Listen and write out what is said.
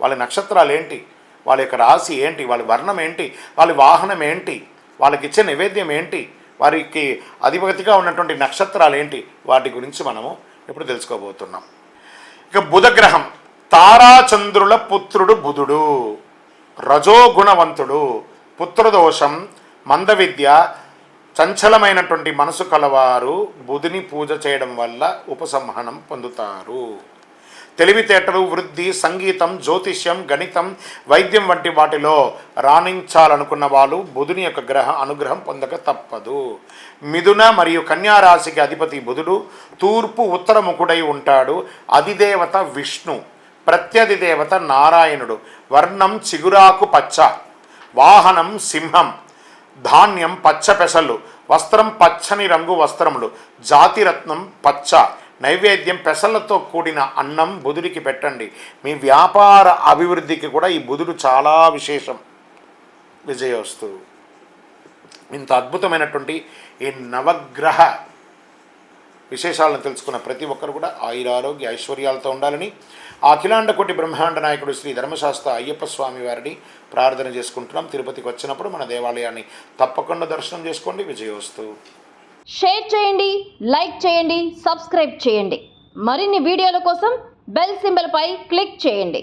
వాళ్ళ నక్షత్రాలు ఏంటి? వాళ్ళ యొక్క రాశి ఏంటి? వాళ్ళ వర్ణం ఏంటి? వాళ్ళ వాహనం ఏంటి? వాళ్ళకి ఇచ్చే నైవేద్యం ఏంటి? వారికి అధిపతిగా ఉన్నటువంటి నక్షత్రాలు ఏంటి? వాటి గురించి మనము ఇప్పుడు తెలుసుకోబోతున్నాం. ఇక బుధగ్రహం. తారాచంద్రుల పుత్రుడు బుధుడు రజోగుణవంతుడు పుత్రదోషం మందవిద్య చంచలమైనటువంటి మనసు కలవారు బుధుని పూజ చేయడం వల్ల ఉపసంహనం పొందుతారు. తెలివితేటలు వృద్ధి సంగీతం జ్యోతిష్యం గణితం వైద్యం వంటి వాటిలో రాణించాలనుకున్న వాళ్ళు బుధుని యొక్క గ్రహ అనుగ్రహం పొందక తప్పదు. మిథున మరియు కన్యారాశికి అధిపతి బుధుడు తూర్పు ఉత్తరముఖుడై ఉంటాడు. అధిదేవత విష్ణు ప్రత్యధిదేవత నారాయణుడు వర్ణం చిగురాకు పచ్చ వాహనం సింహం ధాన్యం పచ్చ పెసలు వస్త్రం పచ్చని రంగు వస్త్రములు జాతిరత్నం పచ్చ నైవేద్యం పెసలతో కూడిన అన్నం బుధుడికి పెట్టండి. మీ వ్యాపార అభివృద్ధికి కూడా ఈ బుధుడు చాలా విశేషం. విజయోస్తు ఇంత అద్భుతమైనటువంటి ఈ నవగ్రహ విశేషాలను తెలుసుకున్న ప్రతి ఒక్కరు కూడా ఆయురారోగ్య ఐశ్వర్యాలతో ఉండాలని అఖిలాండ కోటి బ్రహ్మాండ నాయకుడు శ్రీ ధర్మశాస్త్ర అయ్యప్ప స్వామి వారిని ప్రార్థన చేసుకుంటున్నాం. తిరుపతికి వచ్చినప్పుడు మన దేవాలయాన్ని తప్పకుండా దర్శనం చేసుకోండి. విజయోస్తు షేర్ చేయండి లైక్ చేయండి సబ్స్క్రైబ్ చేయండి. మరిన్ని వీడియోల కోసం బెల్ సింబల్పై క్లిక్ చేయండి.